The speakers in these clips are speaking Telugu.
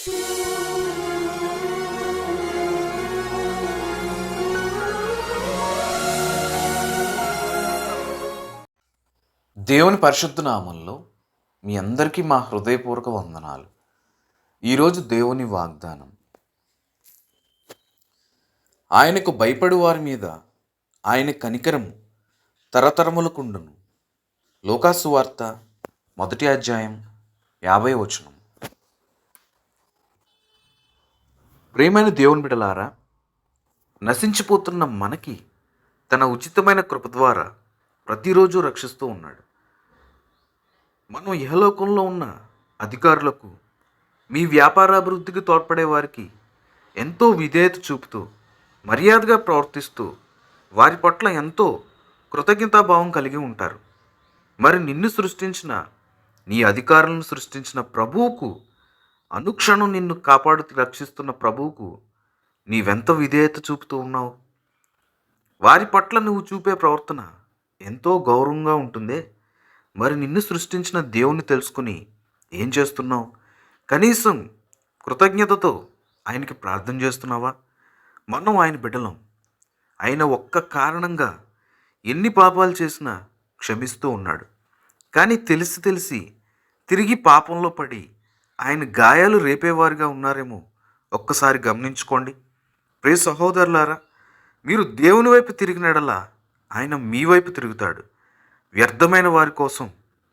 దేవుని పరిశుద్ధ నామంలో మీ అందరికీ మా హృదయపూర్వక వందనాలు. ఈరోజు దేవుని వాగ్దానం. ఆయనకు భయపడు వారి మీద ఆయన కనికరము తరతరములకుండును. లోకాసు వార్త మొదటి అధ్యాయం యాభై వచనం ప్రేమైన దేవుని బిడలారా నశించిపోతున్న మనకి తన ఉచితమైన కృప ద్వారా ప్రతిరోజు రక్షిస్తూ ఉన్నాడు. మనం ఇహలోకంలో ఉన్న అధికారులకు మీ వ్యాపారాభివృద్ధికి తోడ్పడే వారికి ఎంతో విధేయత చూపుతూ మర్యాదగా ప్రవర్తిస్తూ వారి పట్ల ఎంతో కృతజ్ఞతాభావం కలిగి ఉంటారు. మరి నిన్ను సృష్టించిన నీ అధికారులను సృష్టించిన ప్రభువుకు అనుక్షణం నిన్ను కాపాడుతూ రక్షిస్తున్న ప్రభువుకు నీవెంత విధేయత చూపుతూ ఉన్నావు? వారి పట్ల నువ్వు చూపే ప్రవర్తన ఎంతో గౌరవంగా ఉంటుందే. మరి నిన్ను సృష్టించిన దేవుని తెలుసుకుని ఏం చేస్తున్నావు? కనీసం కృతజ్ఞతతో ఆయనకి ప్రార్థన చేస్తున్నావా? మనం ఆయన బిడ్డలం. ఆయన ఒక్క కారణంగా ఎన్ని పాపాలు చేసినా క్షమిస్తూ ఉన్నాడు. కానీ తెలిసి తెలిసి తిరిగి పాపంలో పడి ఆయన గాయాలు రేపేవారుగా ఉన్నారేమో. ఒక్కసారి గమనించుకోండి. ప్రియ సహోదరులారా మీరు దేవుని వైపు తిరిగినడలా ఆయన మీ వైపు తిరుగుతాడు. వ్యర్థమైన వారి కోసం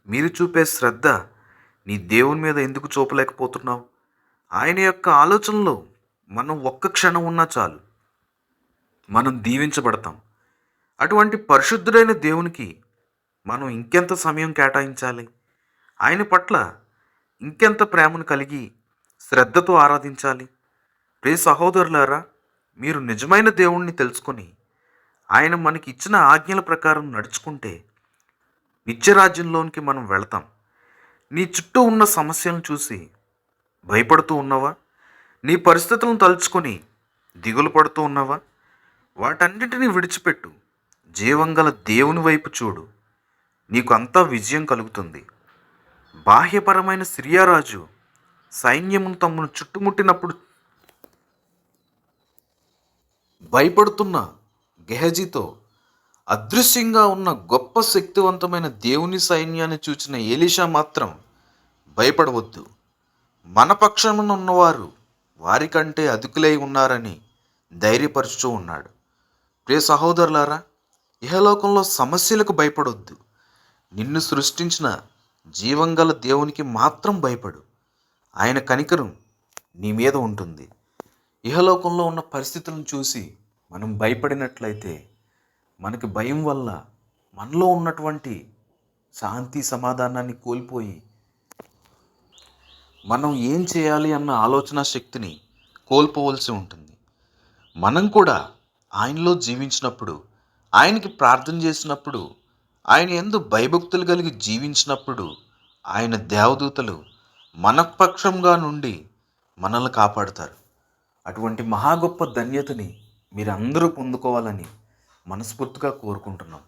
మీరు చూపే శ్రద్ధ నీ దేవుని మీద ఎందుకు చూపలేకపోతున్నావు? ఆయన యొక్క ఆలోచనలో మనం ఒక్క క్షణం ఉన్నా చాలు. మనం దీవించబడతాం. అటువంటి పరిశుద్ధుడైన దేవునికి మనం ఇంకెంత సమయం కేటాయించాలి? ఆయన పట్ల ఇంకెంత ప్రేమను కలిగి శ్రద్ధతో ఆరాధించాలి? ప్రే సహోదరులారా మీరు నిజమైన దేవుణ్ణి తెలుసుకొని ఆయన మనకి ఇచ్చిన ఆజ్ఞల ప్రకారం నడుచుకుంటే నిత్యరాజ్యంలోనికి మనం వెళతాం. నీ చుట్టూ ఉన్న సమస్యలను చూసి భయపడుతూ ఉన్నావా? నీ పరిస్థితులను తలుచుకొని దిగులు పడుతూ ఉన్నావా? వాటన్నిటిని విడిచిపెట్టు. జీవంగల దేవుని వైపు చూడు. నీకు అంతా విజయం కలుగుతుంది. బాహ్యపరమైన సిరియారాజు సైన్యమును తమను చుట్టుముట్టినప్పుడు భయపడుతున్న గెహజీతో అదృశ్యంగా ఉన్న గొప్ప శక్తివంతమైన దేవుని సైన్యాన్ని చూచిన ఏలిషా మాత్రం భయపడవద్దు. మన పక్షమున ఉన్నవారు వారికంటే అదుకులై ఉన్నారని ధైర్యపరుచుతూ ఉన్నాడు. ప్రియ సహోదరులారా ఇహలోకంలో సమస్యలకు భయపడొద్దు. నిన్ను సృష్టించిన జీవంగల దేవునికి మాత్రం భయపడు. ఆయన కనికరం నీ మీద ఉంటుంది. ఇహలోకంలో ఉన్న పరిస్థితులను చూసి మనం భయపడినట్లయితే మనకి భయం వల్ల మనలో ఉన్నటువంటి శాంతి సమాధానాన్ని కోల్పోయి మనం ఏం చేయాలి అన్న ఆలోచన శక్తిని కోల్పోవలసి ఉంటుంది. మనం కూడా ఆయనలో జీవించినప్పుడు ఆయనకి ప్రార్థన చేసినప్పుడు ఆయన ఎందు భయభక్తులు కలిగి జీవించినప్పుడు ఆయన దేవదూతలు మనపక్షంగా నుండి మనల్ని కాపాడుతారు. అటువంటి మహా గొప్ప ధన్యతని మీరందరూ పొందుకోవాలని మనస్ఫూర్తిగా కోరుకుంటున్నాం.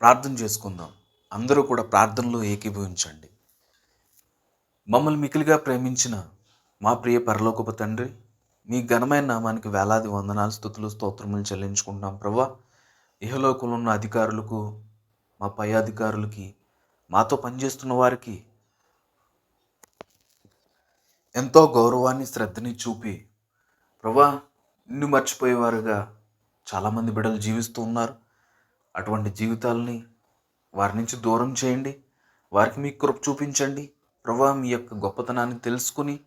ప్రార్థన చేసుకుందాం. అందరూ కూడా ప్రార్థనలో ఏకీభవించండి. మమ్మల్ని మికిలిగా ప్రేమించిన మా ప్రియ పరలోకపు తండ్రి మీ ఘనమైన నామానికి వేలాది వందనాలు స్థుతులు స్తోత్రములు చెల్లించుకుంటున్నాం. ప్రభా ఇహలోకంలో ఉన్న అధికారులకు మా పై అధికారులకి మాతో పనిచేస్తున్న వారికి ఎంతో గౌరవాన్ని శ్రద్ధని చూపి ప్రభా నిన్ను మర్చిపోయేవారుగా చాలామంది బిడ్డలు జీవిస్తూ ఉన్నారు. అటువంటి జీవితాలని వారి నుంచి దూరం చేయండి. వారికి మీ కృప చూపించండి. ప్రభా మీ యొక్క గొప్పతనాన్ని తెలుసుకుని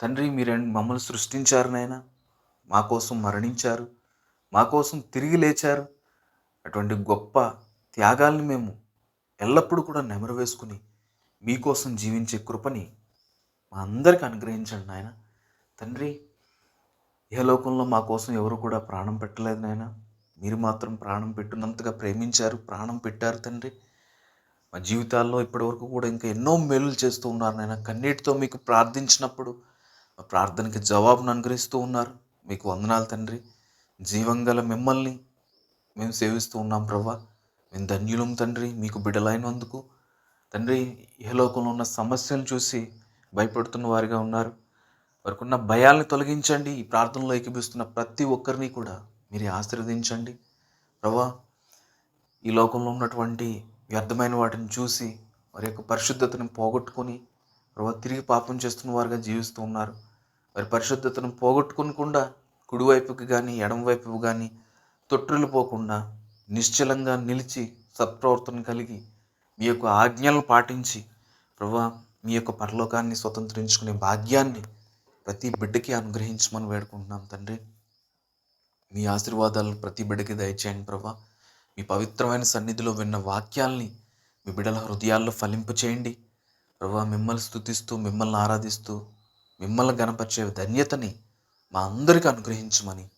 తండ్రి మీరు మమ్మల్ని సృష్టించారు నాయన. మా కోసం మరణించారు. మా కోసం తిరిగి లేచారు. అటువంటి గొప్ప త్యాగాల్ని మేము ఎల్లప్పుడూ కూడా నెమరు వేసుకుని మీకోసం జీవించే కృపని మా అందరికి అనుగ్రహించండి నాయన. తండ్రి ఏ లోకంలో మా కోసం ఎవరు కూడా ప్రాణం పెట్టలేదు నాయన. మీరు మాత్రం ప్రాణం పెట్టినంతగా ప్రేమించారు ప్రాణం పెట్టారు తండ్రి. మా జీవితాల్లో ఇప్పటివరకు కూడా ఇంకా ఎన్నో మేలులు చేస్తూ ఉన్నారు నాయన. కన్నీటితో మీకు ప్రార్థించినప్పుడు మా ప్రార్థనకి జవాబును అనుగ్రహిస్తూ ఉన్నారు. మీకు వందనాలు తండ్రి. జీవంగల మిమ్మల్ని మేము సేవిస్తూ ఉన్నాం ప్రభా. మేము ధన్యులం తండ్రి మీకు బిడలైనందుకు. తండ్రి ఇహలోకంలో ఉన్న సమస్యలు చూసి భయపడుతున్న వారిగా ఉన్నారు. వారికి ఉన్న భయాల్ని తొలగించండి. ఈ ప్రార్థనలో ఎక్కిపిస్తున్న ప్రతి ఒక్కరిని కూడా మీరు ఆశీర్వదించండి. ప్రభా ఈ లోకంలో ఉన్నటువంటి వ్యర్థమైన వాటిని చూసి వారి యొక్క పరిశుద్ధతను పోగొట్టుకొని ప్రభా తిరిగి పాపం చేస్తున్న వారుగా జీవిస్తూ ఉన్నారు. వారి పరిశుద్ధతను పోగొట్టుకోకుండా కుడివైపుకి కానీ ఎడమవైపుకి కానీ తొట్టులు పోకుండా నిశ్చలంగా నిలిచి సత్ప్రవర్తన కలిగి మీ యొక్క ఆజ్ఞలను పాటించి ప్రభా మీ యొక్క పరలోకాన్ని స్వతంత్రించుకునే భాగ్యాన్ని ప్రతి బిడ్డకి అనుగ్రహించమని వేడుకుంటున్నాం తండ్రి. మీ ఆశీర్వాదాలను ప్రతి బిడ్డకి దయచేయండి ప్రభా. మీ పవిత్రమైన సన్నిధిలో విన్న వాక్యాల్ని మీ బిడ్డల హృదయాల్లో ఫలింపు చేయండి. ప్రభా మిమ్మల్ని స్థుతిస్తూ మిమ్మల్ని ఆరాధిస్తూ మిమ్మల్ని గణపరిచే ధన్యతని మా అందరికీ అనుగ్రహించమని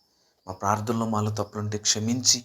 మా ప్రార్థనలో మాలో తప్పులుంటే క్షమించి